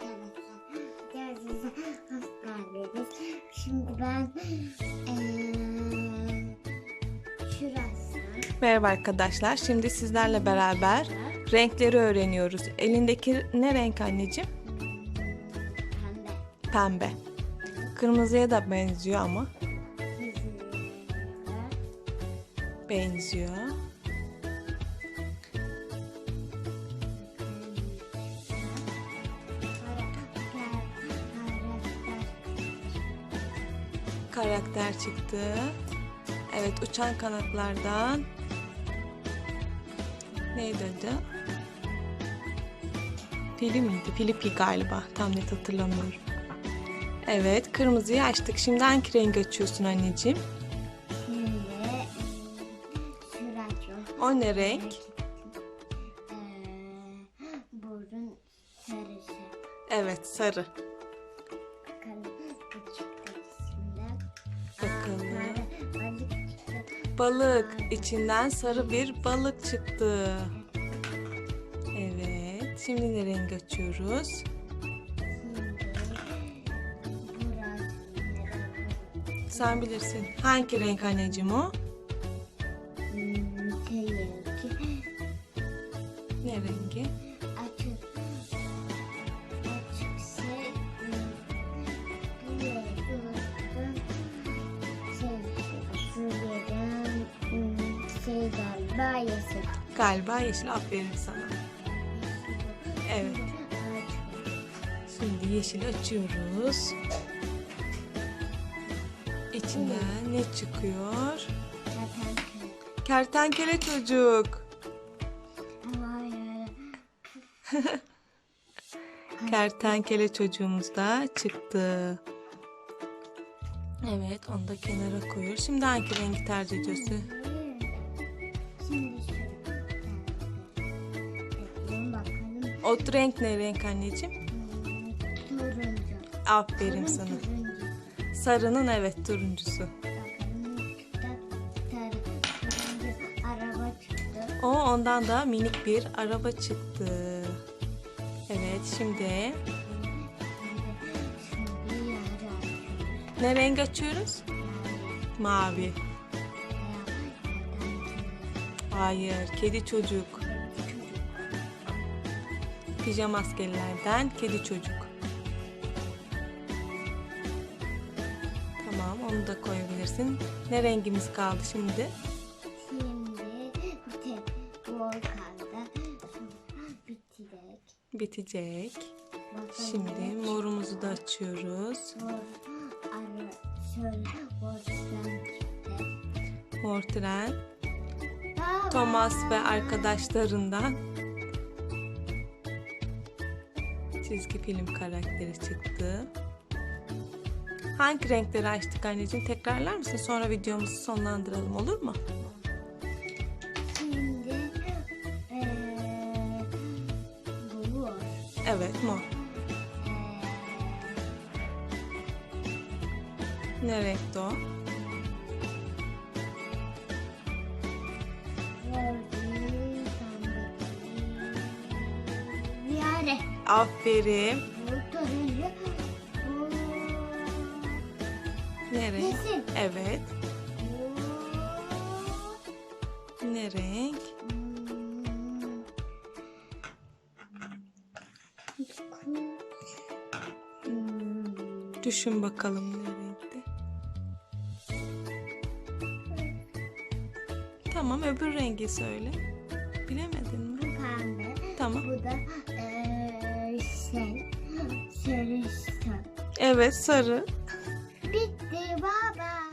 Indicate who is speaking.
Speaker 1: Hoş geldiniz. Şimdi ben şurası.
Speaker 2: Merhaba arkadaşlar. Şimdi sizlerle beraber renkleri öğreniyoruz. Elindeki ne renk anneciğim?
Speaker 1: Pembe.
Speaker 2: Pembe. Kırmızıya da benziyor ama. Benziyor. Karakter çıktı. Evet uçan kanatlardan. Neydi adı? Fili miydi? Filipi galiba. Tam net hatırlamıyorum. Evet kırmızıyı açtık. Şimdi hangi rengi açıyorsun anneciğim? O ne renk?
Speaker 1: Sarısı.
Speaker 2: Evet sarı.
Speaker 1: Balık.
Speaker 2: İçinden sarı bir balık çıktı. Evet. Şimdi ne renk açıyoruz? Sen bilirsin. Hangi renk anneciğim o?
Speaker 1: Galiba yeşil.
Speaker 2: Galiba yeşil. Aferin sana. Evet. Şimdi yeşil açıyoruz. İçinden ne çıkıyor? Kertenkele çocuk. Kertenkele çocuğumuz da çıktı. Evet, onu da kenara koyuyoruz. Şimdi hangi rengi tercih ediyorsun?
Speaker 1: Şimdi şöyle. Bakayım bakalım.
Speaker 2: O renk ne renk anneciğim?
Speaker 1: Hmm, Turuncu.
Speaker 2: Aferin sana.
Speaker 1: Turuncu.
Speaker 2: Sarının evet turuncusu.
Speaker 1: Bakalım kitap sarı turuncu araba çıktı.
Speaker 2: O ondan da minik bir araba çıktı. Evet, şimdi
Speaker 1: Şimdi yarı açıyoruz.
Speaker 2: ne renk açıyoruz? Mavi. Hayır, kedi çocuk. Pijama askerlerden kedi çocuk. Tamam, onu da koyabilirsin. Ne rengimiz kaldı şimdi?
Speaker 1: Şimdi tek volkanda bitecek.
Speaker 2: Bitecek. Şimdi morumuzu da açıyoruz.
Speaker 1: Vol, arı, şöyle volkan çıktı.
Speaker 2: Mor tren. Thomas ve arkadaşlarından çizgi film karakteri çıktı. Hangi renkleri açtık anneciğim? Tekrarlar mısın? Sonra videomuzu sonlandıralım olur mu?
Speaker 1: Şimdi bu var.
Speaker 2: Evet mor. Ne renkti o?
Speaker 1: Yani
Speaker 2: Aferin. Ne renk?
Speaker 1: Yeşil.
Speaker 2: Evet. Ne renk? Düşün bakalım ne renkti. Tamam öbür rengi söyle. Bilemedin mi?
Speaker 1: pembe.
Speaker 2: Tamam.
Speaker 1: Bu da şey, sarı işte.
Speaker 2: Evet sarı. Bitti baba.